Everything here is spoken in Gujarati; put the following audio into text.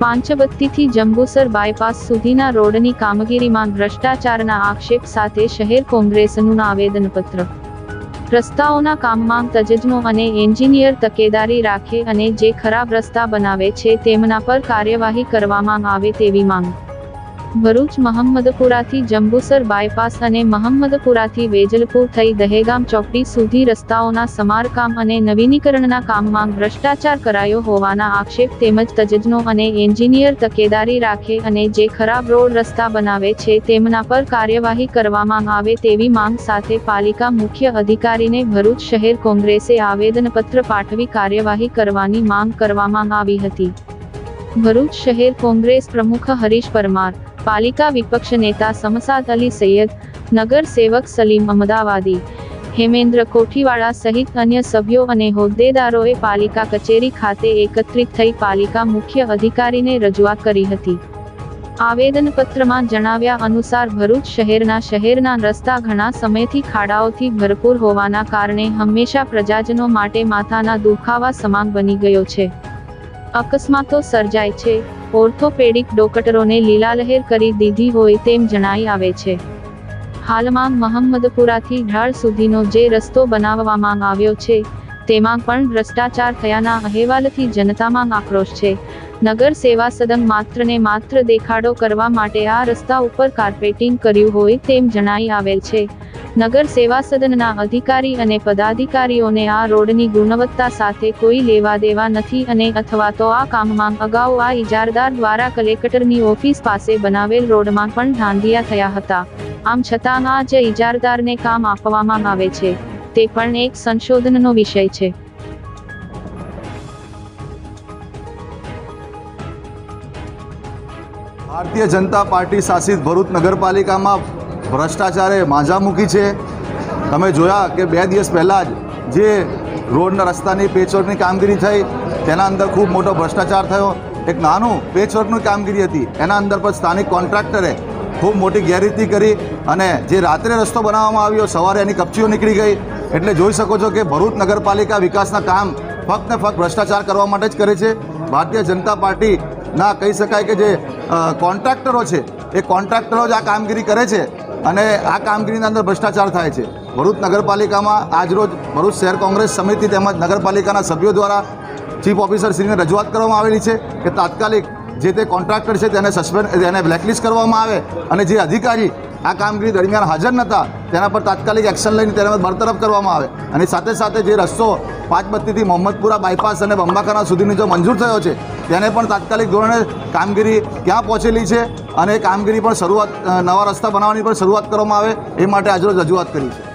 પાંચબત્તીથી જંબુસર બાયપાસ સુધીના રોડની કામગીરીમાં ભ્રષ્ટાચારના આક્ષેપ સાથે શહેર કોંગ્રેસનું આવેદનપત્ર. રસ્તાઓના કામમાં તજજ્ઞો અને એન્જિનિયર તકેદારી રાખે અને જે ખરાબ રસ્તા બનાવે છે તેમના પર કાર્યવાહી કરવામાં આવે તેવી માંગ. ભરૂચ મહમ્મદપુરાથી જંબુસર બાયપાસ અને મહમ્મદપુરાથી વેજલપુર થઈ દહેગામ ચોકડી સુધી રસ્તાઓના સમારકામ અને નવીનીકરણના કામમાં ભ્રષ્ટાચાર કરાયો હોવાના આક્ષેપ તેમજ તજજ્ઞો અને એન્જિનિયર તકેદારી રાખે અને જે ખરાબ રોડ રસ્તા બનાવે છે તેમના પર કાર્યવાહી કરવામાં આવે તેવી માંગ સાથે પાલિકા મુખ્ય અધિકારીને ભરૂચ શહેર કોંગ્રેસે આવેદનપત્ર પાઠવી કાર્યવાહી કરવાની માંગ કરવામાં આવી હતી. ભરૂચ શહેર કોંગ્રેસ પ્રમુખ હરીશ પરમાર પાલિકા વિપક્ષ નેતા સમસાદ અલી સૈયદ, નગર સેવક સલીમ અમદાવાદી, હેમેન્દ્ર કોઠીવાળા સહિત અન્ય સભ્યો અને હોદ્દેદારોએ પાલિકા કચેરી ખાતે એકત્રિત થઈ પાલિકા મુખ્ય અધિકારીને રજૂઆત કરી હતી. આવેદનપત્રમાં જણાવ્યા અનુસાર ભરૂચ શહેરના શહેરના રસ્તા ઘણા સમયથી ખાડાઓથી ભરપૂર હોવાના કારણે હંમેશા પ્રજાજનો માટે માથાના દુખાવા સમાન બની ગયો છે. અકસ્માતો સર્જાય છે. ઓર્થોપેડિક ડોક્ટરોને લીલાલહેર કરી દીધી હોય તેમ જણાઈ આવે છે. હાલમાં મહમ્મદપુરાથી ઢાળ સુધીનો જે રસ્તો બનાવવામાં આવ્યો છે, તેમાં પણ ભ્રષ્ટાચાર થયાના અહેવાલથી જનતામાં આક્રોશ છે. નગર સેવા સદન માત્ર ને માત્ર દેખાડો કરવા માટે આ રસ્તા ઉપર કાર્પેટિંગ કર્યું હોય તેમ જણાઈ આવેલ છે. નગર સેવા સદનના અધિકારી અને પદાધિકારીઓને આ રોડની ગુણવત્તા સાથે કોઈ લેવા દેવા નથી અને અથવા તો આ કામમાં અગાઉ આ ઇજારદાર દ્વારા કલેક્ટરની ઓફિસ પાસે બનાવેલ રોડમાં પણ ધાંધિયા થયા હતા. આમ છતાં આ જ ઇજારદારને કામ આપવામાં આવે છે. તે પણ એક સંશોધનનો વિષય છે. ભારતીય જનતા પાર્ટી શાસિત ભરૂચ નગરપાલિકામાં ભ્રષ્ટાચારે માઝા મૂકી છે. તમે જોયા કે બે દિવસ પહેલાં જ જે રોડના રસ્તાની પેચવર્કની કામગીરી થઈ, તેના અંદર ખૂબ મોટો ભ્રષ્ટાચાર થયો. એક નાનું પેચવર્કની કામગીરી હતી, એના અંદર પણ સ્થાનિક કોન્ટ્રાક્ટરે ખૂબ મોટી ગેરરીતિ કરી અને જે રાત્રે રસ્તો બનાવવામાં આવ્યો, સવારે એની કપચીઓ નીકળી ગઈ. એટલે જોઈ શકો છો કે ભરૂચ નગરપાલિકા વિકાસના કામ ફક્ત ને ફક્ત ભ્રષ્ટાચાર કરવા માટે જ કરે છે. ભારતીય જનતા પાર્ટી ના કહી શકાય કે જે કોન્ટ્રાક્ટરો છે, એ કોન્ટ્રાક્ટરો જ આ કામગીરી કરે છે. અને આ કામગીરીની અંદર ભ્રષ્ટાચાર થાય છે. ભરૂચ નગરપાલિકામાં આજરોજ ભરૂચ શહેર કોંગ્રેસ સમિતિ તેમજ નગરપાલિકાના સભ્યો દ્વારા ચીફ ઓફિસર શ્રીને રજૂઆત કરવામાં આવેલી છે કે તાત્કાલિક જે તે કોન્ટ્રાક્ટર છે તેને સસ્પેન્ડ, તેને બ્લેકલિસ્ટ કરવામાં આવે અને જે અધિકારી આ કામગીરી દરમિયાન હાજર નહોતા, તેના પર તાત્કાલિક એક્શન લઈને તેને બરતરફ કરવામાં આવે. અને સાથે સાથે જે રસ્તો પાંચબત્તીથી મોહમ્મદપુરા બાયપાસ અને બંબાકાના સુધીની જો મંજૂર થયો છે, તેને પણ તાત્કાલિક ધોરણે કામગીરી ક્યાં પહોંચેલી છે અને કામગીરી પણ શરૂઆત નવા રસ્તા બનાવવાની પણ શરૂઆત કરવામાં આવે, એ માટે આજરોજ રજૂઆત કરી છે.